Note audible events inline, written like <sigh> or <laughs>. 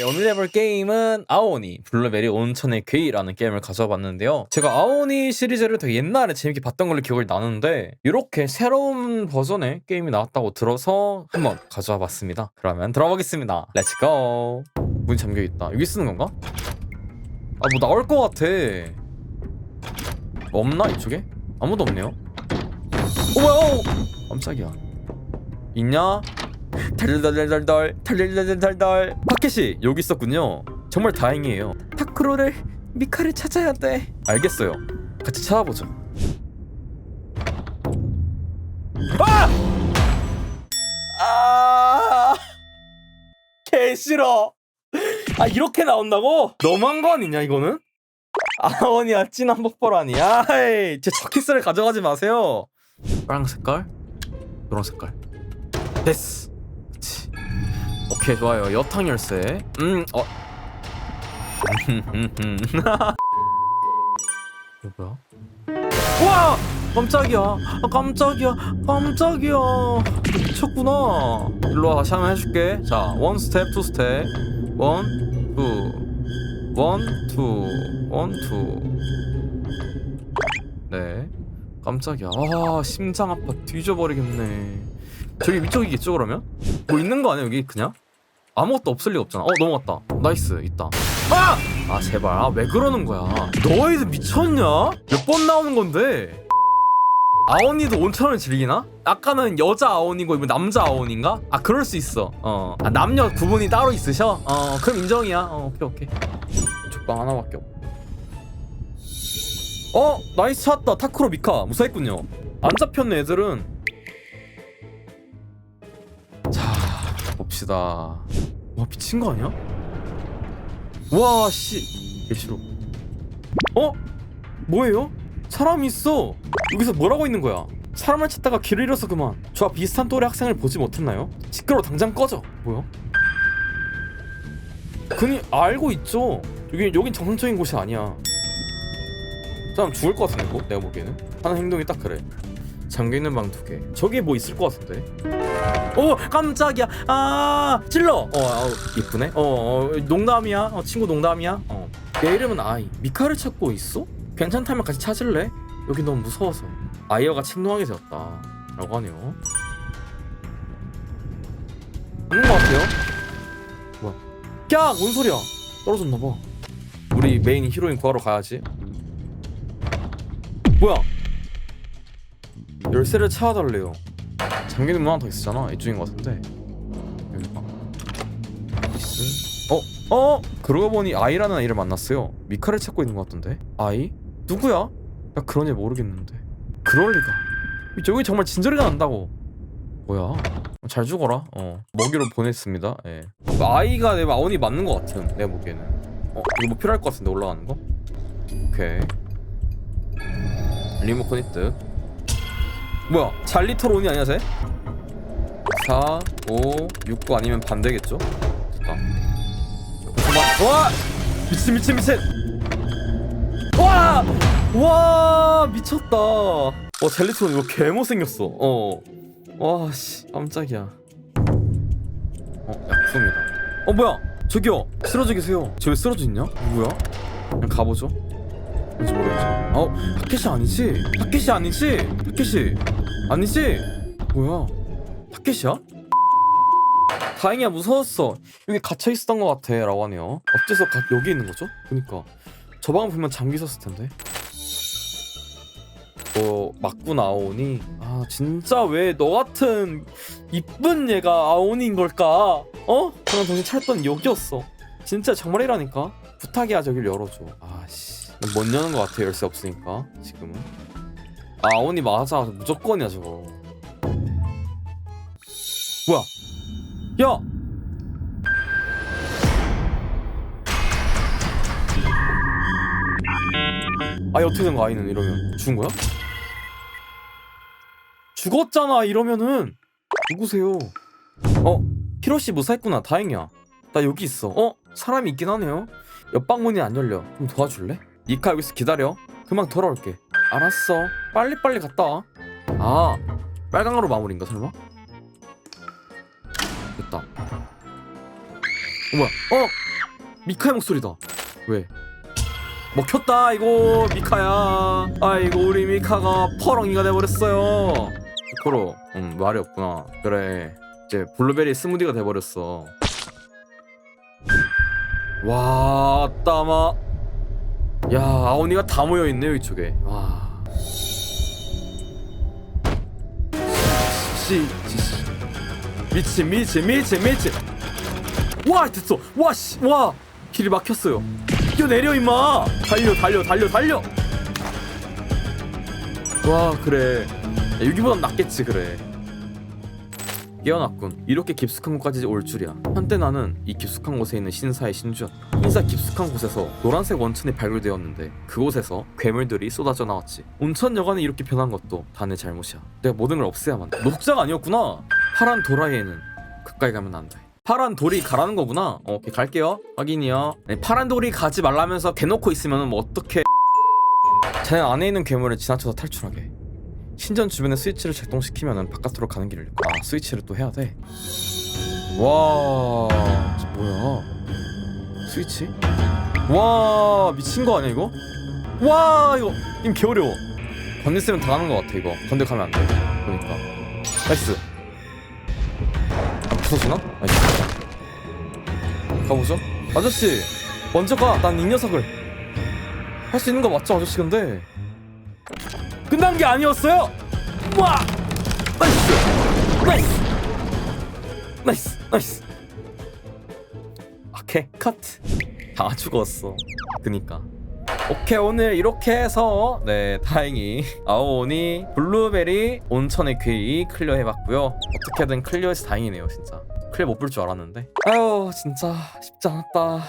네, 오늘 해볼 게임은 아오니 블루베리 온천의 괴이라는 게임을 가져봤는데요. 제가 아오니 시리즈를 되게 옛날에 재밌게 봤던 걸로 기억이 나는데 이렇게 새로운 버전의 게임이 나왔다고 들어서 한번 가져와 봤습니다. 그러면 들어보겠습니다. 렛츠고! 문이 잠겨있다. 여기 쓰는 건가? 아 뭐 나올 것 같아. 없나 이쪽에? 아무도 없네요. 오 뭐야? 어! 깜짝이야. 있냐? 덜덜덜덜덜 덜덜덜덜덜 파켓이 여기 있었군요. 정말 다행이에요. 타크로를 미카를 찾아야 돼. 알겠어요. 같이 찾아보죠. 아! 아! 개 싫어. 아 이렇게 나온다고? 너무한 거 아니냐 이거는? 아원이야 진한 폭포라니 아이 제 저키스를 가져가지 마세요. 빨간 색깔? 노란 색깔? 됐어. 오케이 좋아요. 여탕 열쇠. 음어. <laughs> 이거 뭐야? 우와! 깜짝이야. 아, 깜짝이야. 깜짝이야. 미쳤구나. 일로 와 다시 한번 해줄게. 자 원 스텝 투 스텝 원투원투원투네. 깜짝이야. 아 심장 아파. 뒤져버리겠네 저기 위쪽이겠죠 그러면? 뭐 있는 거 아니야 여기 그냥? 아무것도 없을 리가 없잖아 어 넘어갔다 나이스 있다 아! 아 제발 아 왜 그러는 거야 너희들 미쳤냐? 몇 번 나오는 건데 아오니도 온천을 즐기나? 아까는 여자 아오니고 이거 남자 아오니인가? 아 그럴 수 있어 어 아, 남녀 구분이 따로 있으셔? 어 그럼 인정이야 어 오케이 오케이 족방 하나밖에 없 어? 나이스 찾았다 타크로 미카 무사했군요 안 잡혔네 애들은 봅시다 와 미친 거 아니야? 와씨. 개싫어. 어? 뭐예요? 사람이 있어. 여기서 뭐라고 있는 거야? 사람을 찾다가 길을 잃어서 그만. 저와 비슷한 또래 학생을 보지 못했나요? 시끄러 당장 꺼져. 뭐야? 그니 알고 있죠. 여기 여긴 정상적인 곳이 아니야. 사람 죽을 것 같은데 이거 내가 보기에는? 하는 행동이 딱 그래. 잠겨있는 방 두 개. 저기에 뭐 있을 것 같은데 오 깜짝이야. 아 찔러. 어 아우, 이쁘네. 어, 어 농담이야. 어, 친구 농담이야. 어 내 이름은 아이 미카를 찾고 있어? 괜찮다면 같이 찾을래? 여기 너무 무서워서. 아이어가 침노하게 되었다. 라고 하네요. 없는 것 같아요. 뭐야? 깍! 뭔 소리야? 떨어졌나봐. 우리 메인 히로인 구하러 가야지. 뭐야? 열쇠를 찾아달래요 잠기는 문 하나 더 있었잖아. 이쪽인 것 같은데. 여기가 나이스 어? 어? 그러고 보니 아이라는 아이를 만났어요. 미카를 찾고 있는 것 같던데? 아이? 누구야? 나 그런 애 모르겠는데. 그럴 리가. 저기 정말 진저리가 난다고. 뭐야? 잘 죽어라. 어. 먹이로 보냈습니다. 예. 아이가 내 마원이 맞는 것 같은 내가 보기에는. 어 이거 뭐 필요할 것 같은데 올라가는 거? 오케이. 리모컨 있듯 뭐야 잘리터론이 아니야 쟤? 4, 5, 6, 9 아니면 반대겠죠? 잠깐만 와! 미친 미친 미친 와! 와 미쳤다 어 젤리트론 이거 개못생겼어 어와씨 깜짝이야 어 약품이다 어 뭐야 저기요 쓰러져 계세요 저 왜 쓰러져 있냐? 누구야? 그냥 가보죠 뭔지 모르겠죠 어 타켓이 아니지? 타켓이 아니지? 타켓이 아니지? 뭐야? 타켓이야? 다행이야 무서웠어. 여기 갇혀 있었던 것 같아 라고 하네요. 어째서 가, 여기 있는 거죠? 그니까. 저 방은 분명 잠겨 있었을 텐데. 어 맞고 나오니? 아 진짜 왜 너 같은 이쁜 얘가 아오니인 걸까? 어? 그런 정신 차렸던 여기였어. 진짜 정말이라니까? 부탁이야 저길 열어줘. 아씨. 못 여는 것 같아 열쇠 없으니까 지금은 아 아오니 맞아 무조건이야 저거. 뭐야? 야! 아니 어떻게 된 거야 아이는 이러면? 죽은 거야? 죽었잖아 이러면은. 누구세요? 어 히로씨 무사했구나 다행이야. 나 여기 있어. 어 사람이 있긴 하네요. 옆방 문이 안 열려. 좀 도와줄래? 니카 여기서 기다려. 금방 돌아올게 알았어. 빨리빨리 갔다 와 아 빨강으로 마무리인가 설마? 됐다. 어, 뭐야 어? 미카의 목소리다. 왜? 먹혔다 이거. 미카야. 아이고 우리 미카가 퍼렁이가 돼버렸어요. 코로 음 말이 없구나. 그래. 이제 블루베리 스무디가 돼버렸어. 와 따마. 야 아오니가 다 모여있네요 이쪽에. 와 씨, 씨, 씨. 미친 미친 미친 미친 와 됐어. 와씨와. 길이 막혔어요. 뛰어내려 임마. 달려 달려 달려 달려. 와 그래. 야, 여기보단 낫겠지 그래 깨어났군. 이렇게 깊숙한 곳까지 올 줄이야. 한때 나는 이 깊숙한 곳에 있는 신사의 신주였다. 신사 깊숙한 곳에서 노란색 원천이 발굴되었는데 그곳에서 괴물들이 쏟아져 나왔지. 온천 여관이 이렇게 변한 것도 다 내 잘못이야. 내가 모든 걸 없애야만 돼 노숙자가 아니었구나! 파란 도라이에는 가까이 가면 안 돼. 파란 돌이 가라는 거구나! 어, 오케이 갈게요. 확인이요. 네, 파란 돌이 가지 말라면서 대놓고 있으면 뭐 어떻게 제 안에 있는 괴물을 지나쳐서 탈출하게 신전 주변에 스위치를 작동시키면 바깥으로 가는 길을 잃고 아 스위치를 또 해야 돼. 와저 뭐야 스위치? 와 미친 거 아니야 이거? 와 이거 게임 개 어려워. 건들 쓰면 다 가는 거 같아 이거. 건들 가면 안 돼. 그러니까 나이스. 아, 부서지나? 나이스. 가보죠. 아저씨 먼저 가. 난 이 녀석을 할 수 있는 거 맞죠 아저씨 근데. 끝난 게 아니었어요. 와, 나이스, 나이스, 나이스, 나이스. 오케이 컷. 다 죽었어. 그니까. 오케이 오늘 이렇게 해서 네 다행히 아오니 블루베리 온천의 괴이 클리어 해봤고요 어떻게든 클리어해서 다행이네요 진짜 클리어 못 볼 줄 알았는데 아유 진짜 쉽지 않았다